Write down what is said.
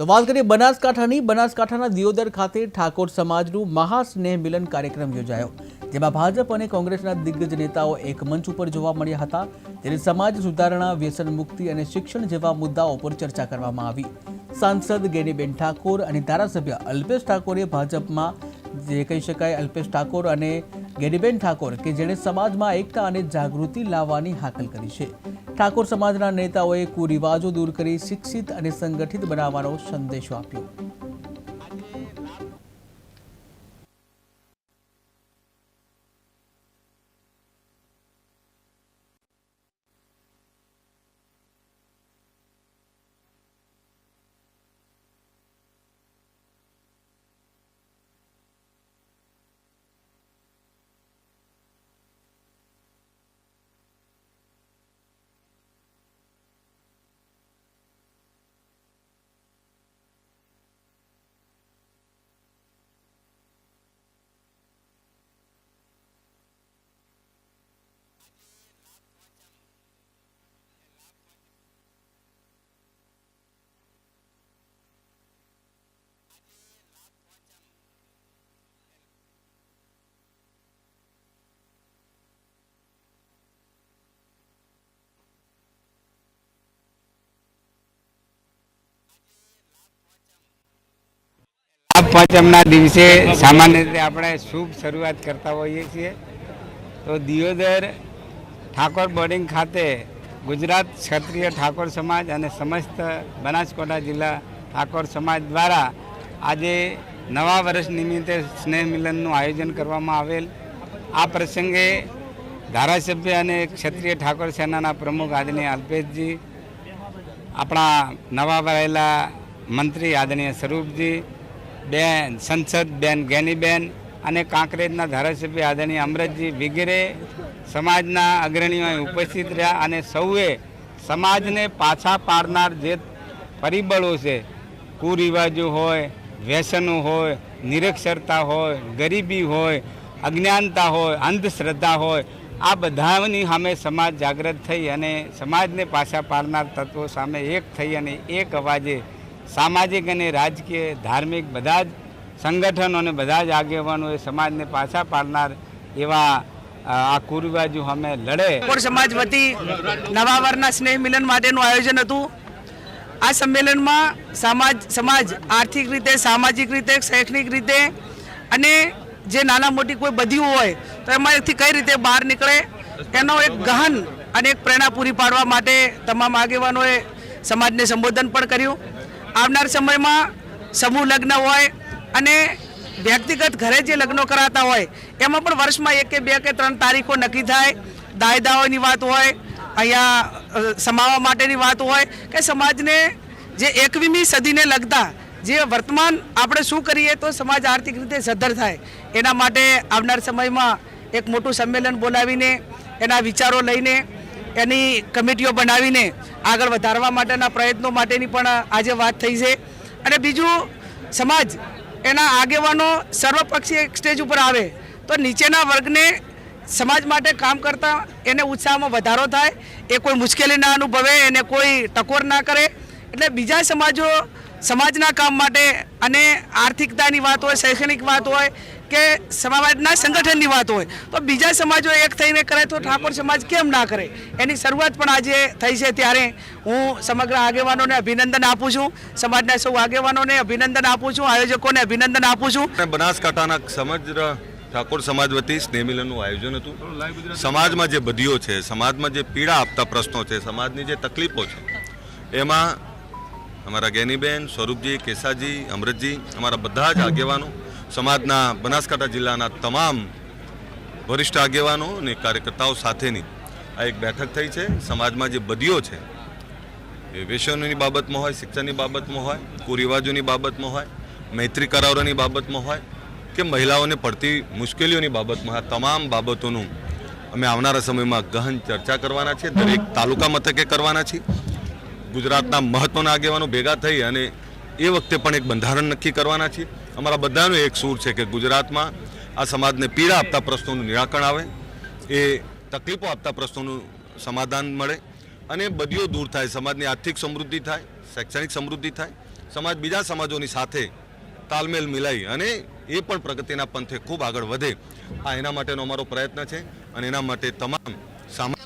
તો વાત કરીએ બનાસકાંઠાની. બનાસકાંઠાના દિયોદર ખાતે ઠાકોર સમાજનું મહાસ્નેહ મિલન કાર્યક્રમ યોજાયો. જેમાં ભાજપ અને કોંગ્રેસના દિગ્ગજ નેતાઓ એક મંચ ઉપર જોવા મળ્યા હતા. ત્યારે સમાજ સુધારણા, વ્યસન મુક્તિ અને શિક્ષણ જેવા મુદ્દાઓ પર ચર્ચા કરવામાં આવી. સાંસદ ગેનીબેન ઠાકોર અને ધારાસભ્ય અલ્પેશ ઠાકોરે ભાજપમાં, જે કહી શકાય અલ્પેશ ઠાકોર અને ગેનીબેન ઠાકોર, કે જેણે સમાજમાં એકતા અને જાગૃતિ લાવવાની હાકલ કરી છે. ઠાકોર સમાજના નેતાઓએ કુરિવાજો દૂર કરી શિક્ષિત અને સંગઠિત બનાવવાનો સંદેશો આપ્યો. પાંચમના દિવસે સામાન્ય રીતે આપણે શુભ શરૂઆત કરતા હોઈએ છીએ. તો દિયોદર ઠાકોર બોર્ડિંગ ખાતે ગુજરાત ક્ષત્રિય ઠાકોર સમાજ અને સમસ્ત બનાસકાંઠા જિલ્લા ઠાકોર સમાજ દ્વારા આજે નવા વર્ષ નિમિત્તે સ્નેહ મિલનનું આયોજન કરવામાં આવેલ. આ પ્રસંગે ધારાસભ્ય અને ક્ષત્રિય ઠાકોર સેનાના પ્રમુખ આદરણીય અલ્પેશજી, આપણા નવા વરાયેલા મંત્રી આદરણીય સ્વરૂપજી બેન, સંસદ બેન, ગેનીબેન અને કાંકરેજના ધારાસભ્ય આદરણીય અમરતજી વગેરે સમાજના અગ્રણીઓ ઉપસ્થિત રહ્યા અને સૌએ સમાજને પાછા પાડનાર જે પરિબળો છે, કુરિવાજો હોય, વ્યસનો હોય, નિરક્ષરતા હોય, ગરીબી હોય, અજ્ઞાનતા હોય, અંધશ્રદ્ધા હોય, આ બધાની સામે સમાજ જાગૃત થઈ અને સમાજને પાછા પાડનાર તત્વો સામે એક થઈ અને એક અવાજે સામાજિક અને રાજકીય, ધાર્મિક બધા જ સંગઠનો અને બધા જ આગેવાનોએ સમાજને પાછા પાડનાર એવા આ કુરિવાજો અમે લડે. ઠાકોર સમાજ વતી નવા વરના સ્નેહ મિલન માટેનું આયોજન હતું? આ સંમેલનમાં સમાજ સમાજ આર્થિક રીતે, સામાજિક રીતે, શૈક્ષણિક રીતે અને જે નાના મોટી કોઈ બધી હોય, તો એમાંથી કઈ રીતે બહાર નીકળે એનો એક ગહન અને એક પ્રેરણા પૂરી પાડવા માટે તમામ આગેવાનોએ સમાજને સંબોધન પણ કર્યું. આવનાર સમયમાં સમૂહ લગ્ન હોય અને વ્યક્તિગત ઘરે જે લગ્નો કરાતા હોય, એમાં પણ વર્ષમાં એક કે બે કે ત્રણ તારીખો નક્કી થાય. દાયદાઓની વાત હોય, અહીંયા સમાવા માટેની વાત હોય કે સમાજને જે એકવીમી સદીને લગતા જે વર્તમાન આપણે શું કરીએ તો સમાજ આર્થિક રીતે સદ્ધર થાય. એના માટે આવનાર સમયમાં એક મોટું સંમેલન બોલાવીને, એના વિચારો લઈને એની કમિટીઓ બનાવીને આગળ વધારવા માટેના પ્રયત્નો માટેની પણ આજે વાત થઈ છે. અને બીજું, સમાજ એના આગેવાનો સર્વપક્ષીય એક સ્ટેજ ઉપર આવે તો નીચેના વર્ગને સમાજ માટે કામ કરતા એને ઉત્સાહમાં વધારો થાય. એ કોઈ મુશ્કેલી ના અનુભવે, એને કોઈ ટકોર ના કરે. એટલે બીજા સમાજો સમાજના કામ માટે અને આર્થિકતાની વાત હોય, શૈક્ષણિક વાત હોય કે સમાજના સંગઠનની વાત હોય તો બીજા સમાજો એક થઈને કરે તો ઠાકોર સમાજ કેમ ના કરે? એની શરૂઆત પણ આજે થઈ છે ત્યારે. હું સમગ્ર આગેવાનોને અભિનંદન આપું છું. સમાજના સૌ આગેવાનોને અભિનંદન આપું છું. આયોજકોને અભિનંદન આપું છું. અને બનાસકાંઠાના સમગ્ર ઠાકોર સમાજ વતી સ્નેહમિલનનું આયોજન હતું. સમાજમાં જે બદીઓ છે સમાજમાં જે પીડા આપતા પ્રશ્નો છે સમાજની જે તકલીફો છે એમાં અમારા ગેનીબેન સ્વરૂપજી કેસાજી અમૃતજી અમારા બધા જ આગેવાનો સમાજના બનાસકાંઠા જિલ્લાના તમામ વરિષ્ઠ આગેવાનો અને કાર્યકર્તાઓ સાથેની આ એક બેઠક થઈ છે. સમાજમાં જે બદીઓ છે, એ વ્યસનોની બાબતમાં હોય, શિક્ષણની બાબતમાં હોય, કુરિવાજોની બાબતમાં હોય, મૈત્રી કરારોની બાબતમાં હોય કે મહિલાઓને પડતી મુશ્કેલીઓની બાબતમાં આ તમામ બાબતોનું અમે આવનારા સમયમાં ગહન ચર્ચા કરવાના છીએ. દરેક તાલુકા મથકે કરવાના છીએ. ગુજરાતના મહત્ત્વના આગેવાનો ભેગા થઈ અને એ વખતે પણ એક બંધારણ નક્કી કરવાના છીએ. અમારા બધાનો એક સૂર છે કે ગુજરાતમાં આ સમાજને પીડા આપતા પ્રશ્નોનું નિરાકરણ આવે, એ તકલીફો આપતા પ્રશ્નોનું સમાધાન મળે અને બદીઓ દૂર થાય. સમાજની આર્થિક સમૃદ્ધિ થાય, શૈક્ષણિક સમૃદ્ધિ થાય, સમાજ બીજા સમાજોની સાથે તાલમેલ મિલાઈ અને એ પણ પ્રગતિના પંથે ખૂબ આગળ વધે. આ એના માટેનો અમારો પ્રયત્ન છે અને એના માટે તમામ સામાજિક